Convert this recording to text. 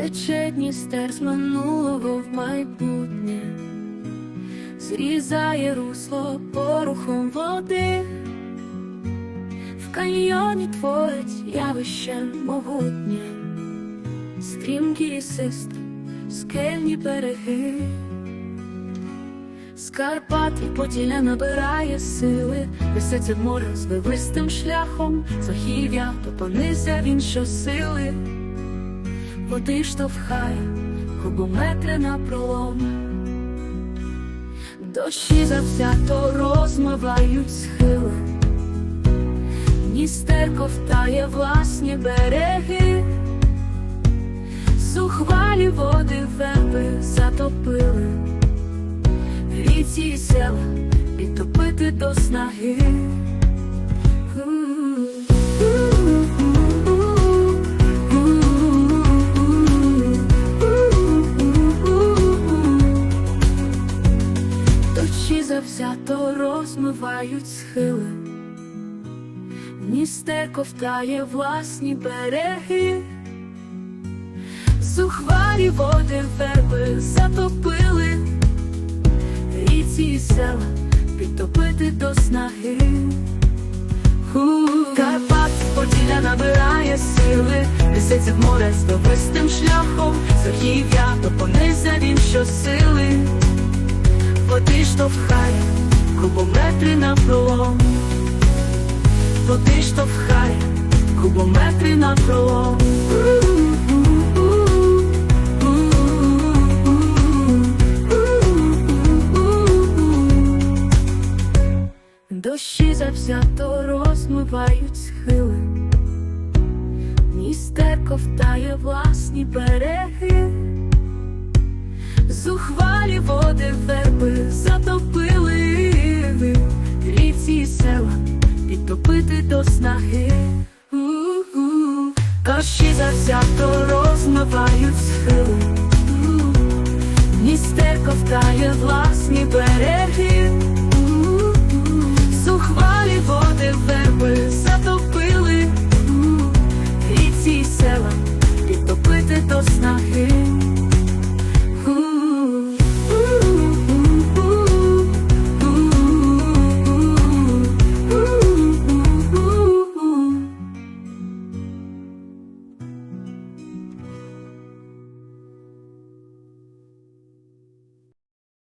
Тече Дністер з минулого в майбутнє, зрізає русло порухом води, в каньйоні творить явище могутнє, стрімкі і систи, скельні береги. З Карпат і Поділля набирає сили, несеться море з вивистим шляхом, захів'я, то понизя він щосили, води штовхає, кубометри на пролом, дощі завзято розмивають схили, Дністер ковтає власні береги, зухвалі води верби затопили. Ріці і села підтопити до снаги. Завзято розмивають схили, Дністер ковтає власні береги. Зухвалі води верби затопили. Ріці і села підтопити до снаги. Карпат Поділля набирає сили, несеться в море з довистим шляхом, Захів'я то понизя він щосили, води штовхає, кубометри на пролом, води штовхає, кубометри на пролом. Дощі завзято розмивають схили, Дністер ковтає власні береги, Води верби, затопили ви рівці і села підтопити до снаги. У за всяко розмивають схили, містер ковтає власні береги. Сухвалі води верби затопили. Рівці і села підтопити до снаги.